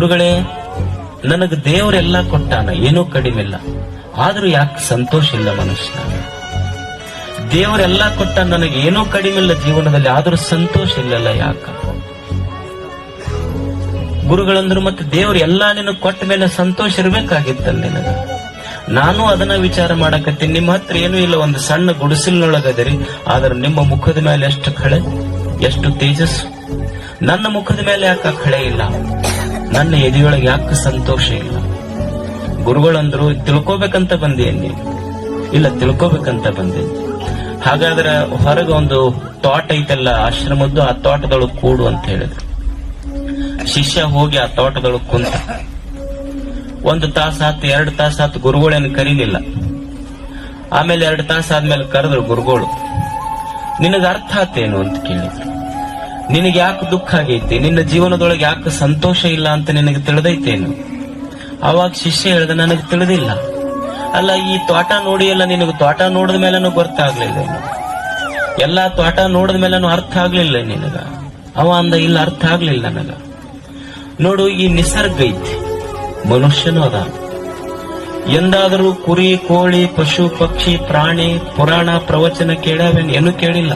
ಗುರುಗಳೇ, ನನಗೆ ದೇವರೆಲ್ಲ ಕೊಟ್ಟಾನ, ಏನೂ ಕಡಿಮೆ ಇಲ್ಲ ಆದ್ರೂ ಯಾಕೆ ಸಂತೋಷ ಇಲ್ಲ ಮನುಷ್ಯ? ದೇವರೆಲ್ಲ ಕೊಟ್ಟ ನನಗೆ ಏನೂ ಕಡಿಮೆ ಇಲ್ಲ ಜೀವನದಲ್ಲಿ, ಆದ್ರೂ ಸಂತೋಷ ಇಲ್ಲಲ್ಲ ಯಾಕ? ಗುರುಗಳಂದ್ರು ಮತ್ತೆ ದೇವ್ರು ಎಲ್ಲಾ ನಿನ್ನ ಕೊಟ್ಟ ಮೇಲೆ ಸಂತೋಷ ಇರ್ಬೇಕಾಗಿತ್ತಲ್ಲ ನಿನಗ? ನಾನು ಅದನ್ನ ವಿಚಾರ ಮಾಡಕತ್ತೀನಿ. ನಿಮ್ಮ ಹತ್ರ ಏನೂ ಇಲ್ಲ, ಒಂದು ಸಣ್ಣ ಗುಡಿಸಲಿನೊಳಗದಿರಿ. ಆದ್ರೆ ನಿಮ್ಮ ಮುಖದ ಮೇಲೆ ಎಷ್ಟು ಖಳೆ, ಎಷ್ಟು ತೇಜಸ್ಸು. ನನ್ನ ಮುಖದ ಮೇಲೆ ಯಾಕೆ ಖಳೆ ಇಲ್ಲ? ನನ್ನ ಎದೆಯೊಳಗೆ ಯಾಕೆ ಸಂತೋಷ ಇಲ್ಲ? ಗುರುಗಳಂದ್ರು, ತಿಳ್ಕೋಬೇಕಂತ ಬಂದಿ ನೀನು? ಇಲ್ಲ, ತಿಳ್ಕೋಬೇಕಂತ ಬಂದೆ. ಹಾಗಾದ್ರೆ ಹೊರಗೆ ಒಂದು ತೋಟ ಐತಲ್ಲ, ಆಶ್ರಮದ್ದು, ಆ ತೋಟದೊಳಗೆ ಕೂಡು ಅಂತ ಹೇಳಿದ್ರು. ಶಿಷ್ಯ ಹೋಗಿ ಆ ತೋಟದೊಳಗೆ ಕುಂತ. ಒಂದು ತಾಸಾತ್ ಎರಡು ತಾಸಾತ್ ಗುರುಗಳೇನು ಕರೀಲಿಲ್ಲ. ಆಮೇಲೆ ಎರಡು ತಾಸಾದ್ಮೇಲೆ ಕರೆದ್ರು ಗುರುಗಳು ನಿನಗೆ ಅರ್ಥ ಆತೇನು ಅಂತ ಕೇಳಿದ್ರು. ನಿನಗೆ ಯಾಕೆ ದುಃಖ ಆಗೈತಿ ನಿನ್ನ ಜೀವನದೊಳಗೆ ಯಾಕೆ ಸಂತೋಷ ಇಲ್ಲ ಅಂತ ನಿನಗೆ ತಿಳಿದೈತೇನು? ಅವಾಗ ಶಿಷ್ಯ ಹೇಳಿದ, ನನಗೆ ತಿಳಿದಿಲ್ಲ. ಅಲ್ಲ, ಈ ತೋಟ ನೋಡಿ ಎಲ್ಲ ನಿನಗೆ ತೋಟ ನೋಡಿದ ಮೇಲೆನೂ ಗೊತ್ತಾಗ್ಲಿಲ್ಲ? ಎಲ್ಲಾ ತೋಟ ನೋಡಿದ ಮೇಲೆನು ಅರ್ಥ ಆಗ್ಲಿಲ್ಲ ನಿನಗ? ಅವ ಅಂದ, ಇಲ್ಲ, ಅರ್ಥ ಆಗ್ಲಿಲ್ಲ ನನಗ. ನೋಡು, ಈ ನಿಸರ್ಗ ಐತಿ. ಮನುಷ್ಯನೂ ಅದ. ಎಂದಾದರೂ ಕುರಿ, ಕೋಳಿ, ಪಶು, ಪಕ್ಷಿ, ಪ್ರಾಣಿ, ಪುರಾಣ, ಪ್ರವಚನ ಕೇಳವೇನು? ಏನೂ ಕೇಳಿಲ್ಲ.